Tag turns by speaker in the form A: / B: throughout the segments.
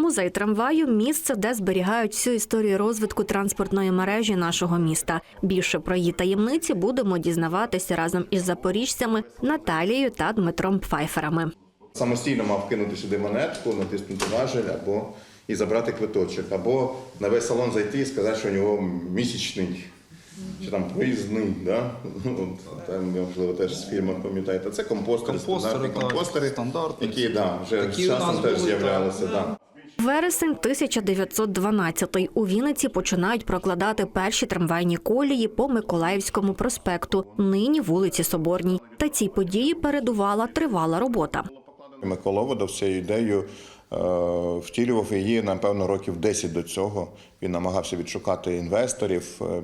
A: Музей трамваю місце, де зберігають всю історію розвитку транспортної мережі нашого міста. Більше про її таємниці будемо дізнаватися разом із запоріжцями Наталією та Дмитром Пфайферами.
B: Самостійно мав кинути сюди монетку, натиснути важель або і забрати квиточок, або на весь салон зайти і сказати, що у нього місячний чи там проїзний. Да? От, там, можливо, теж з фільму пам'ятаєте. Це компостери,
C: Компостери,
B: стандартні компостери,
C: стандартні.
B: які да, вже з часом теж з'являлися.
C: так.
B: Да.
A: Вересень 1912 у Вінниці починають прокладати перші трамвайні колії по Миколаївському проспекту, нині вулиці Соборній. Та цій події передувала тривала робота.
B: Микола Водов цією ідеєю е, втілював її, напевно, років 10 до цього. Він намагався відшукати інвесторів, е,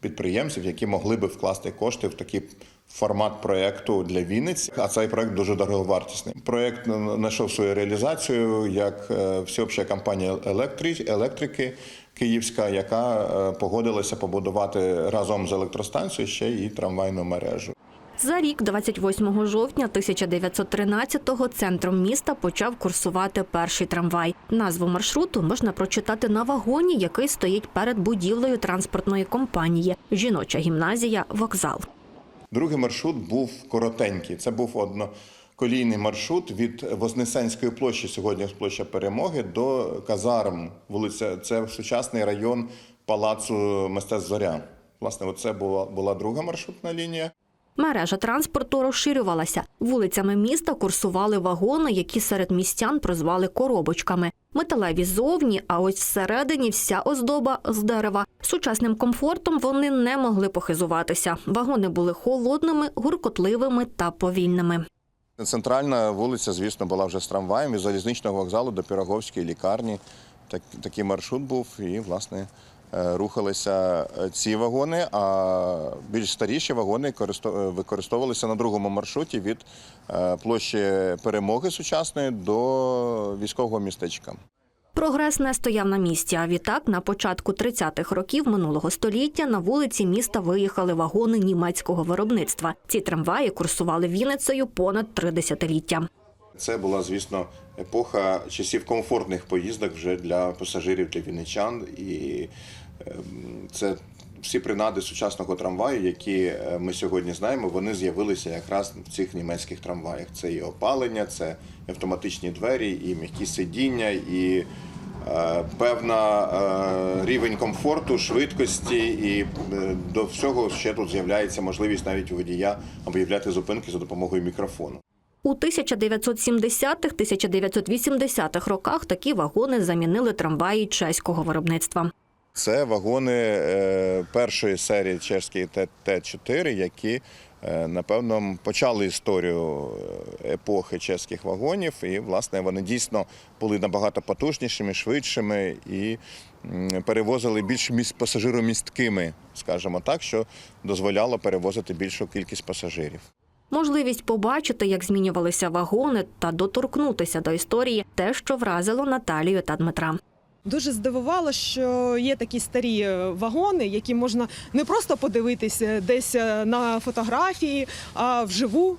B: підприємців, які могли би вкласти кошти в такий формат проєкту для Вінниць. А цей проєкт дуже дороговартісний. Проєкт знайшов свою реалізацію як е, всеобща компанія «Електрі- електрики. Київська, яка е, погодилася побудувати разом з електростанцією ще й трамвайну мережу.
A: За рік, 28 жовтня 1913-го, центром міста почав курсувати перший трамвай. Назву маршруту можна прочитати на вагоні, який стоїть перед будівлею транспортної компанії. Жіноча гімназія, вокзал.
B: Другий маршрут був коротенький. Це був одноколійний маршрут від Вознесенської площі, сьогодні площа Перемоги, до казарм. Вулиця це сучасний район палацу мистецтв Зоря. Власне, це була, була друга маршрутна лінія.
A: Мережа транспорту розширювалася. Вулицями міста курсували вагони, які серед містян прозвали коробочками. Металеві зовні, а ось всередині вся оздоба з дерева. Сучасним комфортом вони не могли похизуватися. Вагони були холодними, гуркотливими та повільними.
B: Центральна вулиця, звісно, була вже з трамваєм від залізничного вокзалу до Піроговської лікарні. Так, такий маршрут був, і, власне, е, рухалися е, ці вагони, а більш старіші вагони е, використовувалися на другому маршруті від площі Перемоги сучасної до військового містечка.
A: Прогрес не стояв на місці. А відтак, на початку 30-х років минулого століття на вулиці міста виїхали вагони німецького виробництва. Ці трамваї курсували Вінницею понад три десятиліття.
B: Це була, звісно, епоха часів комфортних поїздок вже для пасажирів, для вінничан. І ем, це всі принади сучасного трамваю, які е, ми сьогодні знаємо, вони з'явилися якраз в цих німецьких трамваях. Це і опалення, це автоматичні двері, і м'які сидіння, і е, певна е, рівень комфорту, швидкості, і е, до всього ще тут з'являється можливість навіть у водія об'являти зупинки за допомогою мікрофону.
A: У 1970-1980-х роках такі вагони замінили трамваї чеського виробництва.
B: Це вагони е, першої серії чешської Т- Т-4, які, е, напевно, почали історію е, епохи чеських вагонів. І, власне, вони дійсно були набагато потужнішими, швидшими і перевозили більш пасажиромісткими, скажімо так, що дозволяло перевозити більшу кількість пасажирів.
A: Можливість побачити, як змінювалися вагони, та доторкнутися до історії те, що вразило Наталію та Дмитра.
D: Дуже здивувало, що є такі старі е, вагони, які можна не просто подивитися десь е, на фотографії, а вживу.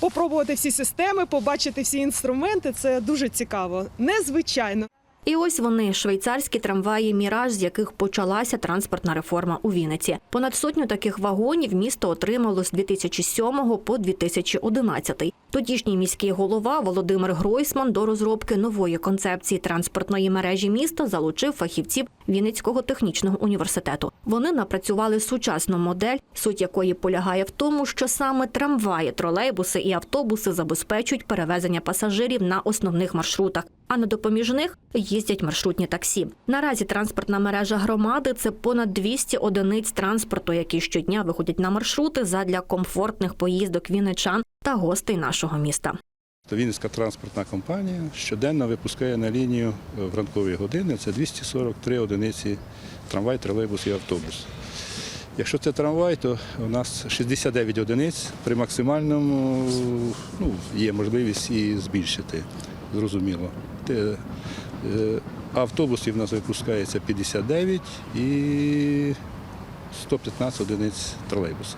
D: Попробувати всі системи, побачити всі інструменти це дуже цікаво. Незвичайно.
A: І ось вони швейцарські трамваї Міраж, з яких почалася транспортна реформа у Вінниці. Понад сотню таких вагонів місто отримало з 2007 по 2011. Тодішній міський голова Володимир Гройсман до розробки нової концепції транспортної мережі міста залучив фахівців Вінницького технічного університету. Вони напрацювали сучасну модель, суть якої полягає в тому, що саме трамваї, тролейбуси і автобуси забезпечують перевезення пасажирів на основних маршрутах, а на допоміжних їздять маршрутні таксі. Наразі транспортна мережа громади це понад 200 одиниць транспорту, які щодня виходять на маршрути задля комфортних поїздок вінничан та гостей нашого міста.
C: Вінницька транспортна компанія щоденно випускає на лінію е, в ранкові години. Це 243 одиниці трамвай, тролейбус і автобус. Якщо це трамвай, то у нас 69 одиниць. При максимальному ну, є можливість і збільшити, зрозуміло. Е, Автобусів у нас випускається 59 і 115 одиниць тролейбуса.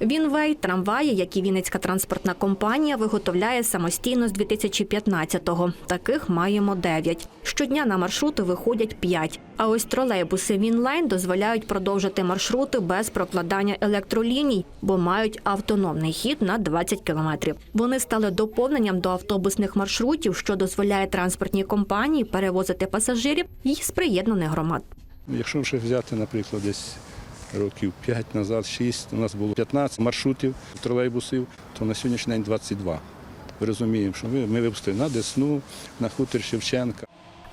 A: Вінвей трамваї, які Вінницька транспортна компанія виготовляє самостійно з 2015-го. Таких маємо 9. Щодня на маршрути виходять 5. А ось тролейбуси Вінлайн дозволяють продовжити маршрути без прокладання електроліній, бо мають автономний хід на 20 кілометрів. Вони стали доповненням до автобусних маршрутів, що дозволяє транспортній компанії перевозити пасажирів із приєднаних громад.
C: Якщо вже взяти, наприклад, десь років 5 назад, 6, у нас було 15 маршрутів тролейбусів, то на сьогоднішній день 22. Ми розуміємо, що ми, ми випустили на Десну, на хутір Шевченка.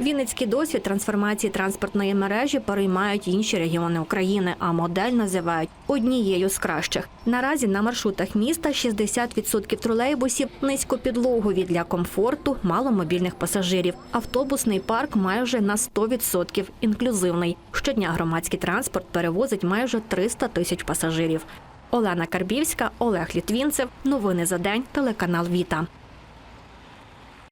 A: Вінницький досвід трансформації транспортної мережі переймають інші регіони України, а модель називають однією з кращих. Наразі на маршрутах міста 60% тролейбусів низькопідлогові для комфорту маломобільних пасажирів. Автобусний парк майже на 100% інклюзивний. Щодня громадський транспорт перевозить майже 300 тисяч пасажирів. Олена Карбівська, Олег Літвінцев. Новини за день. Телеканал Віта.